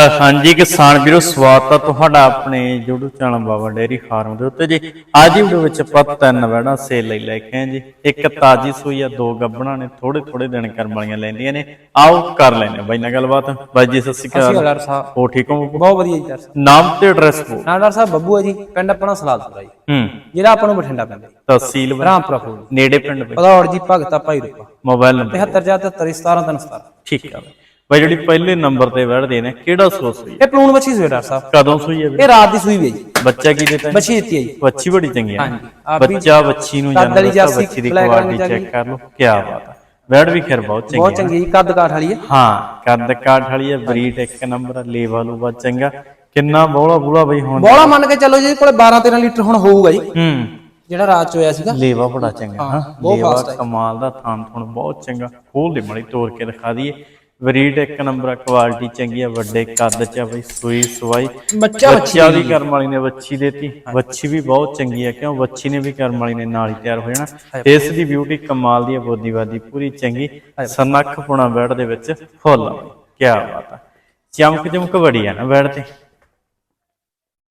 ਹਾਂਜੀ ਕਿਸਾਨ ਵੀਰੋ ਸਵਾਗਤ ਹੈ ਤੁਹਾਡਾ ਆਪਣੇ YouTube channel Baba dairy farm ਦੇ ਉੱਤੇ ਜੀ। ਅੱਜ ਦੀ ਵੀਡੀਓ ਵਿੱਚ ਆਪਾਂ ਤਿੰਨ ਵੈੜਾਂ ਸੇਲ ਲਈ ਲੈ ਕੇ ਆਏ ਜੀ। ਇੱਕ ਤਾਜੀ ਸੂਈ ਆ ਦੋ ਗੱਬਣਾ ਨੇ ਥੋੜੇ ਥੋੜੇ ਦਿਨ ਕਰਮ ਵਾਲੀਆਂ ਲੈਂਦੀਆਂ ਨੇ। ਆਓ ਕਰ ਲੈਨੇ ਬਾਈ ਨਾਲ ਗੱਲਬਾਤ। ਬਾਈ ਜੀ ਸਤਿ ਸ਼੍ਰੀ ਸ਼੍ਰੀ ਅਕਾਲ। ਡਾਕਟਰ ਸਾਹਿਬ। ਹੋ ਠੀਕ ਹੋ? ਬਹੁਤ ਵਧੀਆ ਜੀ ਸਾਹਿਬ। ਨਾਮ ਤੇ ਐਡਰੈਸ ਕੋ ਨਾਲ ਡਾਕਟਰ ਸਾਹਿਬ ਬੱਬੂ ਹੈ ਜੀ ਪਿੰਡ ਆਪਣਾ ਸਲਾਦਪੁਰਾ ਜੀ। ਹੂੰ। ਜਿਹੜਾ ਆਪਾਂ ਨੂੰ ਬਠਿੰਡਾ ਪੈਂਦਾ ਤਹਿਸੀਲ ਰਾਮਪੁਰਾ ਫੂਲ ਨੇੜੇ ਪਿੰਡ ਪਧੌੜ ਜੀ ਭਗਤਾ ਭਾਈ ਰੂਪਾ। ਮੋਬਾਈਲ ਨੰਬਰ 74 17 17 ਠੀਕ ਆ ਬਾਈ ਜਿਹੜੀ ਪਹਿਲੇ ਨੰਬਰ ਤੇ ਵੈੜਦੇ ਨੇ ਕਿਹੜਾ ਸੋਸ ਇਹ ਪਲੂਣ ਬੱਚੀ ਸੂਈ ਡਾਕਟਰ ਸਾਹਿਬ। ਕਦੋਂ ਸੂਈ ਹੈ ਵੀਰੇ? ਇਹ ਰਾਤ ਦੀ ਸੂਈ ਵੀ ਹੈ ਜੀ। ਬੱਚਾ ਕੀ ਦਿੱਤਾ? ਹੈ? ਬੱਚੀ ਦਿੱਤੀ ਹੈ ਜੀ। ਬੱਚੀ ਬੜੀ ਚੰਗੀ ਹੈ। ਹਾਂਜੀ, ਆਪ ਵੀ ਬੱਚਾ ਬੱਚੀ ਨੂੰ ਕੱਦ ਜਾਨਵਰ ਵਾਲੀ ਦਾ ਜਰਸੀ ਬੱਚੀ ਦੀ black ਕੁਆਲਿਟੀ ਚੈੱਕ ਕਰ ਲਓ। ਕੀ ਬਾਤ ਹੈ। ਵੈੜ ਵੀ ਖੈਰ ਬਹੁਤ ਚੰਗੀ ਬਹੁਤ ਹੈ। ਚੰਗੀ ਹੈ ਜੀ ਕੱਦ ਕਾਠ ਵਾਲੀ ਹੈ। ਹਾਂ ਕੱਦ ਕਾਠ ਵਾਲੀ ਹੈ ਬਰੀਡ ਇੱਕ ਨੰਬਰ ਲੇਵਾ ਲੂਵਾ ਚੰਗਾ। ਕਿੰਨਾ ਬੋਲਾ ਬੂਲਾ ਬਈ ਹੁਣ। ਬੋਲਾ ਮੰਨ ਕੇ ਚੱਲੋ ਜੀ ਕੋਲੇ 12 13 ਲੀਟਰ ਹੁਣ ਹੋਊਗਾ ਜੀ। ਹੂੰ। ਜਿਹੜਾ ਰਾਤ ਚ ਹੋਇਆ ਸੀਗਾ। ਲੇਵਾ ਬੜਾ ਚੰਗਾ ਹਾਂ ਬਹੁਤ ਲੇਵਾ fast ਹੈ। ਕਮਾਲ ਦਾ ਥਾਨ ਥੁਣ ਬਹੁਤ ਚੰਗਾ। ਖੋਲ ਦੇ ਮੜੀ ਤੋੜ ਕੇ ਦਿਖਾ ਦਈਏ। ਬਰੀਡ ਇੱਕ ਨੰਬਰ ਕੁਆਲਿਟੀ ਚੰਗੀ ਹੈ ਵੱਡੇ ਕੱਦ ਚ ਆ ਬਈ ਸੂਈ ਸਵਾਈ। ਬੱਚਾ ਬੱਚਾ ਵੀ ਕਰਮ ਵਾਲੀ ਨੇ ਵੱਛੀ ਦੇਤੀ। ਵੱਛੀ ਵੀ ਬਹੁਤ ਚੰਗੀ ਹੈ ਕਿਉਂ? ਵੱਛੀ ਨੇ ਵੀ ਕਰਮ ਵਾਲੀ ਨੇ ਨਾਲ ਹੀ ਤਿਆਰ ਹੋ ਜਾਣਾ। ਫੇਸ ਦੀ ਬਿਊਟੀ ਕਮਾਲ ਦੀ ਹੈ ਬੋਦੀਵਾਦੀ ਪੂਰੀ ਚੰਗੀ। ਸਨੱਖ ਪੁਣਾ ਬੈੜ ਦੇ ਵਿੱਚ ਫੁੱਲ। ਆ ਕੀ ਬਾਤ ਹੈ ਚਮਕ ਚਮਕ ਬੜੀ ਹੈ ਨਾ ਬੈੜ ਤੇ।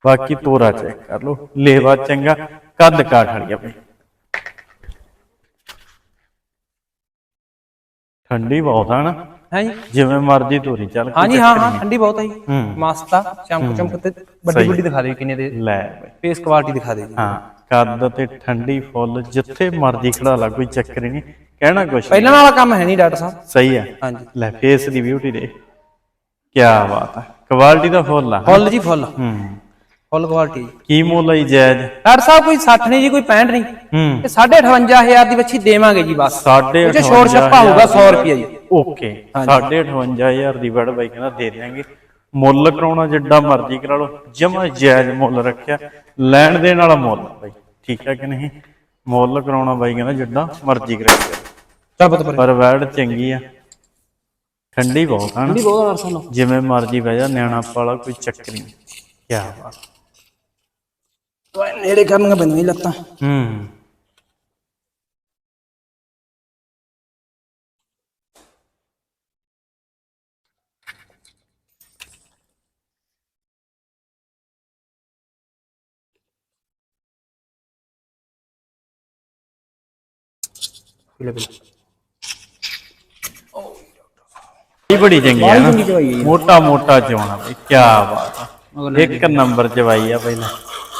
ਬਾਕੀ ਤੋਰਾ ਚੈੱਕ ਕਰ ਲਓ। ਲੇਵਾ ਚੰਗਾ ਕੱਦ ਕਾਠ ਵਾਲੀ ਆ ਬਈ। ਠੰਡੀ ਬਹੁਤ ਆ ਨਾ। ਹੈ ਜੀ? ਜਿਵੇਂ ਮਰਜ਼ੀ ਤੋਰੀ ਚੱਲ ਹਾਂਜੀ ਹਾਂ ਹਾਂ ਠੰਡੀ ਬਹੁਤ ਹੈ ਜੀ। ਹੂੰ। ਮਸਤਾ ਚਮਕ ਚਮਕ ਤੇ ਵੱਡੀ ਵੱਡੀ ਦਿਖਾ ਦੇ ਕਿੰਨੇ ਦੇ ਲੈ। ਫੇਸ ਕੁਆਲਿਟੀ ਦਿਖਾ ਦੇ ਜੀ। ਹਾਂ ਕੱਦ ਤੇ ਠੰਡੀ ਫੁੱਲ ਜਿੱਥੇ ਮਰਜ਼ੀ ਖੜਾ ਲਾ ਕੋਈ ਚੱਕਰ ਹੀ ਨਹੀਂ। ਕਹਿਣਾ ਕੁਛ। ਪਹਿਲਾਂ ਵਾਲਾ ਕੰਮ ਹੈ ਨਹੀਂ ਡਾਕਟਰ ਸਾਹਿਬ। ਸਹੀ ਹੈ। ਹਾਂਜੀ। ਲੈ ਫੇਸ ਦੀ ਬਿਊਟੀ ਦੇ ਕੀ ਬਾਤ ਹੈ ਕੁਆਲਿਟੀ ਦਾ ਫੁੱਲ ਆ। ਫੁੱਲ ਜੀ ਫੁੱਲ। ਹੂੰ। ਫੁੱਲ ਕੁਆਲਿਟੀ ਕੀ ਮੁੱਲ ਆਈ ਜਾਇਜ਼। ਡਾਕਟਰ ਸਾਹਿਬ ਕੋਈ 60 ਨਹੀਂ ਜੀ ਕੋਈ 65 ਨਹੀਂ। ਹੂੰ। ਤੇ 58500 ਦੀ ਬੱਚੀ ਦੇਵਾਂਗੇ ਜੀ ਬਸ। ਸਾਢੇ ਉਹ ਚ ਛੋੜ ਛੱਪਾ ਹੋਊਗਾ 100 ਰੁਪਏ ਜੀ। ਓਕੇ। 58500 ਦੀ ਵੜ ਬਾਈ ਕਹਿੰਦਾ ਦੇ ਦਿਆਂਗੇ। ਮੁੱਲ ਕਰਾਉਣਾ ਜਿੱਡਾ ਮਰਜ਼ੀ ਕਰਾ ਲਓ। ਜਮਾ ਜਾਇਜ਼ ਮੁੱਲ ਰੱਖਿਆ। ਲੈਣ ਦੇਣ ਵਾਲਾ ਮੁੱਲ ਆ ਬਾਈ। ਠੀਕ ਹੈ ਕਿ ਨਹੀਂ? ਮੁੱਲ ਕਰਾਉਣਾ ਬਾਈ ਕਹਿੰਦਾ ਜਿੱਡਾ ਮਰਜ਼ੀ ਚੱਲ ਪਤ ਪਰ ਵੈੜ ਚੰਗੀ ਆ। ਠੰਡੀ ਬਹੁਤ ਆ ਨਾ। ਠੰਡੀ ਬਹੁਤ ਡਾਕਟਰ ਸਾਹਿਬ ਜਿਵੇਂ ਮਰਜ਼ੀ ਬਹਿ ਜਾ ਨਿਆਣਾ ਪਾਲਾ ਕੋਈ ਚੱਕਰ ਨਹੀਂ ਕੀ ਬਾਤ। ਓਏ ਨੇੜੇ ਕਰਨੀਆਂ ਪੈਂਦੀਆਂ ਲੱਤਾਂ। ਹੂੰ। ਇਹ ਬੜੀ ਚੰਗੀ ਆ ਨਾ। ਹੈ ਮੋਟਾ ਮੋਟਾ ਚੋਣਾ ਬਈ ਕੀ ਬਾਤ ਆ। ਇੱਕ ਨੰਬਰ ਚਵਾਈ ਆ ਪਹਿਲਾਂ।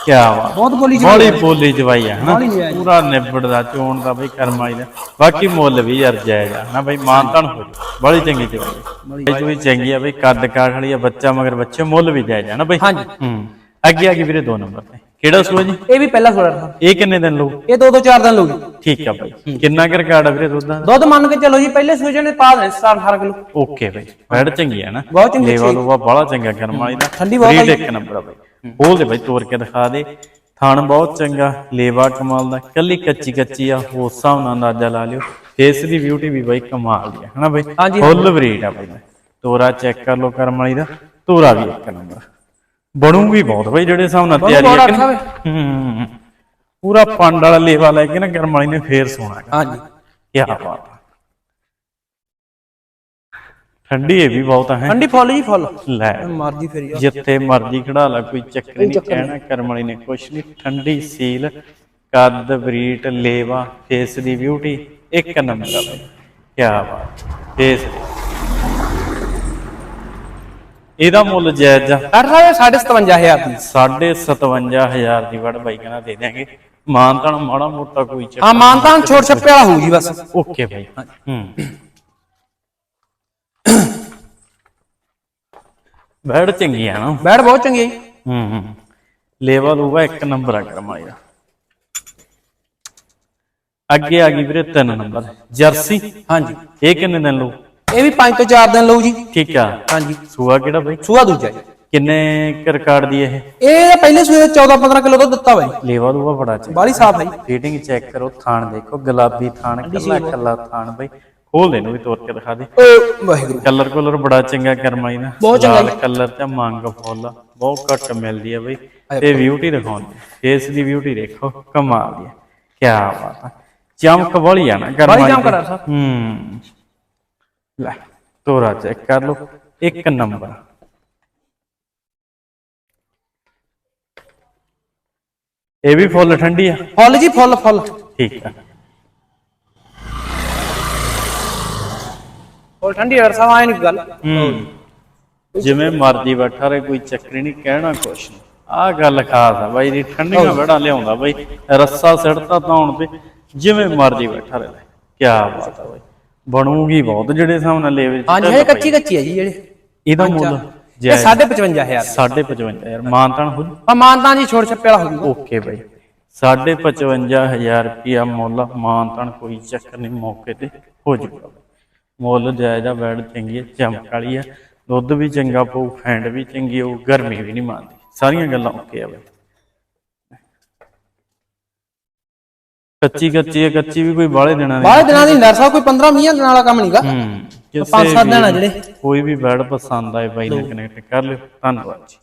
ਕੀ ਬਾਤ ਬਹੁਤ ਬੋਲੀ ਬੋਲੀ ਬੋਲੀ ਚਵਾਈ ਆ ਹਨਾ। ਪੂਰਾ ਨਿਬੜਦਾ ਚੋਣ ਦਾ ਬਈ ਕਰਮ ਵਾਲੀ ਦਾ ਬਾਕੀ ਮੁੱਲ ਵੀ ਯਾਰ ਜਾਇਜ਼ ਆ ਨਾ ਬਈ? ਮਾਨਤਨ ਹੋ ਜੀ ਬੜੀ ਚੰਗੀ ਚਵਾਈ ਇਹ ਵੀ ਚੰਗੀ ਆ ਬਈ ਕੱਦ ਕਾਠ ਵਾਲੀ ਆ ਬੱਚਾ ਮਗਰ ਬੱਚੇ ਮੁੱਲ ਵੀ ਜਾਇਜ਼ ਆ ਨਾ ਬਈ? ਹਾਂਜੀ। ਹੂੰ। ਅੱਗੇ ਆ ਗਈ ਵੀਰੇ ਦੋ ਨੰਬਰ ਤੇ। ਕਿਹੜਾ ਸੂਆ ਜੀ? ਇਹ ਵੀ ਪਹਿਲਾ ਸੋੜਾ ਸਾਹਿਬ ਇਹ ਕਿੰਨੇ ਦਿਨ ਲਊ? ਇਹ ਦੋ ਦੋ ਚਾਰ ਦਿਨ ਲਊਗੀ। ਠੀਕ ਆ ਬਈ। ਕਿੰਨਾ ਕੁ ਰਿਕਾਰਡ ਆ ਵੀਰੇ ਦੁੱਧ ਦਾ? ਦੁੱਧ ਮੰਨ ਕੇ ਚੱਲੋ ਜੀ ਪਹਿਲੇ ਸੂਜਣ ਦੇ ਪਾ ਦੇ 17 18 ਕਿਲੋ। ਓਕੇ ਬਈ। ਬੈਡ ਚੰਗੀ ਆ ਨਾ? ਬਹੁਤ ਚੰਗੀ ਲੇਵਾ ਲੂਵਾ ਬੜਾ ਚੰਗਾ ਕਰਮ ਵਾਲੀ ਦਾ। ਠੰਡੀ ਬਹੁਤ ਬਰੀਡ ਇੱਕ ਨੰਬਰ ਆ ਬਈ। ਖੋਲ ਦੇ ਬਈ ਤੋੜ ਕੇ ਦਿਖਾ ਦੇ। ਥਣ ਬਹੁਤ ਚੰਗਾ ਲੇਵਾ ਕਮਾਲ ਦਾ। ਕੱਲੀ ਕੱਚੀ ਕੱਚੀ ਆ ਉਸ ਹਿਸਾਬ ਨਾਲ ਅੰਦਾਜ਼ਾ ਲਾ ਲਿਓ। ਫੇਸ ਦੀ ਬਿਊਟੀ ਵੀ ਬਈ ਕਮਾਲ ਦੀ ਆ ਹਨਾ ਬਈ। ਫੁੱਲ ਬਰੀਡ ਆ ਬਈ। ਤੋਰਾ ਚੈੱਕ ਕਰ ਲਓ ਕਰਮ ਵਾਲੀ ਦਾ। ਤੋਰਾ ਵੀ ਇੱਕ ਨੰਬਰ ਬਣੂਗੀ ਬਹੁਤ ਬਈ ਜਿਹੜੇ ਹਿਸਾਬ ਨਾਲ ਤਿਆਰੀ। ਹੂੰ ਪੂਰਾ ਪੰਡ ਵਾਲਾ ਲੇਵਾ ਲੈ ਕੇ ਨਾ ਵਾਲੀ ਨੇ ਫੇਰ ਸੋਣਾ ਹਾਂਜੀ। ਕੀ ਬਾਤ ਠੰਡੀ ਇਹ ਵੀ ਬਹੁਤ ਹੈ। ਠੰਡੀ ਫੁੱਲ ਜੀ ਫੁੱਲ। ਲੈ ਮਰਜ਼ੀ ਫੇਰੀ ਆ ਜਿੱਥੇ ਮਰਜ਼ੀ ਖੜਾ ਲਾ ਕੋਈ ਚੱਕਰ ਨਹੀਂ ਕਹਿਣਾ ਕਰਮ ਵਾਲੀ ਨੇ ਕੁਛ ਨਹੀਂ। ਠੰਡੀ ਸੀਲ ਕੱਦ ਬਰੀਟ ਲੇਵਾ ਫੇਸ ਦੀ ਬਿਊਟੀ ਇੱਕ ਨੰਬਰ ਆ ਬਈ। ਕੀ ਬਾਤ ਫੇਸ ਦੀ। ਇਹਦਾ ਮੁੱਲ ਜਾਇਜ਼ ਆ। ਡਾਕਟਰ ਸਾਹਿਬ 57500 ਦੀ। 57500 ਦੀ ਵੜ ਬਾਈ ਕਹਿੰਦਾ ਦੇ ਦਿਆਂਗੇ। ਮਾਨਤਾਨ ਮਾੜਾ ਮੋਟਾ ਕੋਈ ਚੱਕਰ ਹਾਂ ਮਾਨਤਾਨ ਛੋੜ ਛੱਪੇ ਵਾਲਾ ਹੋਊ ਜੀ ਬਸ। ਓਕੇ ਬਾਈ। ਹੂੰ। ਬੈੜ ਚੰਗੀ ਆ ਨਾ। ਬੈਡ ਬਹੁਤ ਚੰਗੀ ਹੈ ਹੂੰ ਹੂੰ। ਲੈਵਲ ਹੋਊਗਾ ਇੱਕ ਨੰਬਰ ਆ ਕਰਮਾਈ ਦਾ ਅੱਗੇ ਆ ਗਈ ਵੀਰੇ ਤਿੰਨ ਨੰਬਰ। ਜਰਸੀ। ਹਾਂਜੀ। ਇਹ ਕਿੰਨੇ ਦਿਨ ਲਊ? ਇਹ ਵੀ 5 ਤੋਂ 4 ਦਿਨ ਲਊ ਜੀ। ਠੀਕ ਆ। ਹਾਂਜੀ। ਸੂਆ ਕਿਹੜਾ ਬਈ? ਸੂਆ ਦੂਜਾ ਜੀ। ਕਿੰਨੇ ਕੁ ਰਿਕਾਰਡ ਦੀ ਇਹ? ਇਹ ਪਹਿਲੇ ਸੂਏ 14 15 ਕਿਲੋ ਦੁੱਧ ਦਿੱਤਾ ਵਾ ਜੀ ਲੈਵਲ ਹੋਊਗਾ ਬੜਾ ਚੰਗਾ ਬਾਲੀ ਸਾਫ਼ ਹੈ ਜੀ। ਫੀਟਿੰਗ ਚੈੱਕ ਕਰੋ ਥਾਣ ਦੇਖੋ ਗੁਲਾਬੀ ਥਾਣ ਕੱਲਾ ਕੱਲਾ ਥਾਣ ਬਈ। ਖੋਲ ਦੇ ਨੂੰ ਵੀ ਤੋੜ ਕੇ ਦਿਖਾ ਦੇ। ਓ ਵਾਹਿਗੁਰੂ। ਕਲਰ ਕੋਲਰ ਬੜਾ ਚੰਗਾ ਕਰਮਾਈ ਦਾ ਬਹੁਤ ਚੰਗਾ ਕਲਰ ਤੇ ਮੰਗ ਫੁੱਲ ਬਹੁਤ ਘੱਟ ਮਿਲਦੀ ਆ ਬਈ। ਤੇ ਬਿਊਟੀ ਦਿਖਾਉਂਦੀ ਫੇਸ ਦੀ। ਬਿਊਟੀ ਦੇਖੋ ਕਮਾਲ ਦੀ ਕੀ ਬਾਤ ਆ। ਚਮਕ ਵਾਲੀ ਆ ਨਾ ਕਰਮਾਈ। ਹੂੰ। ਲੈ ਤੋਰਾ ਚੈੱਕ ਕਰ ਲਓ ਇੱਕ ਨੰਬਰ। ਇਹ ਵੀ ਫੁੱਲ ਠੰਡੀ ਆ? ਫੁੱਲ ਜੀ ਫੁੱਲ ਫੁੱਲ। ਠੀਕ ਆ। ਫੁੱਲ ਠੰਡੀ ਅਗਰ ਸਮਾਂ ਨਹੀਂ ਗੱਲ। ਜਿਵੇਂ ਮਰਦੀ ਬੈਠਾ ਰਹੇ ਕੋਈ ਚੱਕਰੀ ਨਹੀਂ ਕਹਿਣਾ ਕੁਛ ਨਹੀਂ। ਆ ਗੱਲ ਖਾਸ ਆ ਬਾਈ ਦੀ ਠੰਡੀਆਂ ਵੜਾ ਲਿਆਉਂਦਾ ਬਾਈ। ਰੱਸਾ ਸਿੜਤਾ ਤਾਉਣ ਤੇ ਜਿਵੇਂ ਮਰਦੀ ਬੈਠਾ ਰਹੇ। ਕੀ ਬਾਤ ਆ ਬਾਈ। ਬਣੂਗੀ ਬਹੁਤ ਜਿਹੜੇ ਸਾਹਮਣੇ ਲੈਵੇ ਹਾਂਜੀ ਇਹ ਕੱਚੀ ਕੱਚੀ ਹੈ ਜੀ ਜਿਹੜੇ। ਇਹਦਾ ਮੁੱਲ ਇਹ ਜਾਇਜ਼। 55000 55 ਯਾਰ ਮਾਨਤਾਨ ਹੋ ਆ ਮਾਨਤਾਂ ਜੀ ਛੋੜ ਛੱਪੇ ਵਾਲਾ ਹੋ ਜੂਗਾ ਓਕੇ ਬਾਈ। 55000 ਰੁਪਿਆ ਮੁੱਲ ਮਾਨਤਾਨ ਕੋਈ ਚੱਕਰ ਨਹੀਂ ਮੌਕੇ ਤੇ ਹੋ ਜੂਗਾ ਮੁੱਲ ਜਾਇਜ਼ ਆ ਬੈਡ ਚੰਗੀ ਹੈ ਚਮਕ ਵਾਲੀ ਆ। ਦੁੱਧ ਵੀ ਚੰਗਾ ਪਊ ਫੈਂਡ ਵੀ ਚੰਗੀ ਹੋਊ ਗਰਮੀ ਵੀ ਨਹੀਂ ਮੰਨਦੀ। ਸਾਰੀਆਂ ਗੱਲਾਂ ਓਕੇ ਆ ਬਾਈ। ਕੱਚੀ ਕੱਚੀ ਹੈ ਕੱਚੀ ਵੀ ਕੋਈ ਬਾਹਲੇ ਦਿਨਾਂ ਦੀ ਬਾਹਲੇ ਦਿਨਾਂ ਦੀ ਨਰਸਾ ਕੋਈ 15 20 ਦਿਨਾਂ ਵਾਲਾ ਕੰਮ ਨਹੀਂਗਾ ਹੂੰ ਕਿਸੇ ਪੰਜ ਸੱਤ ਦਿਨ ਆ ਜਿਹੜੇ। ਕੋਈ ਵੀ ਬੈਡ ਪਸੰਦ ਆਏ ਬਾਈ ਨਾਲ ਕਨੈਕਟ ਕਰ ਲਿਓ। ਧੰਨਵਾਦ ਜੀ।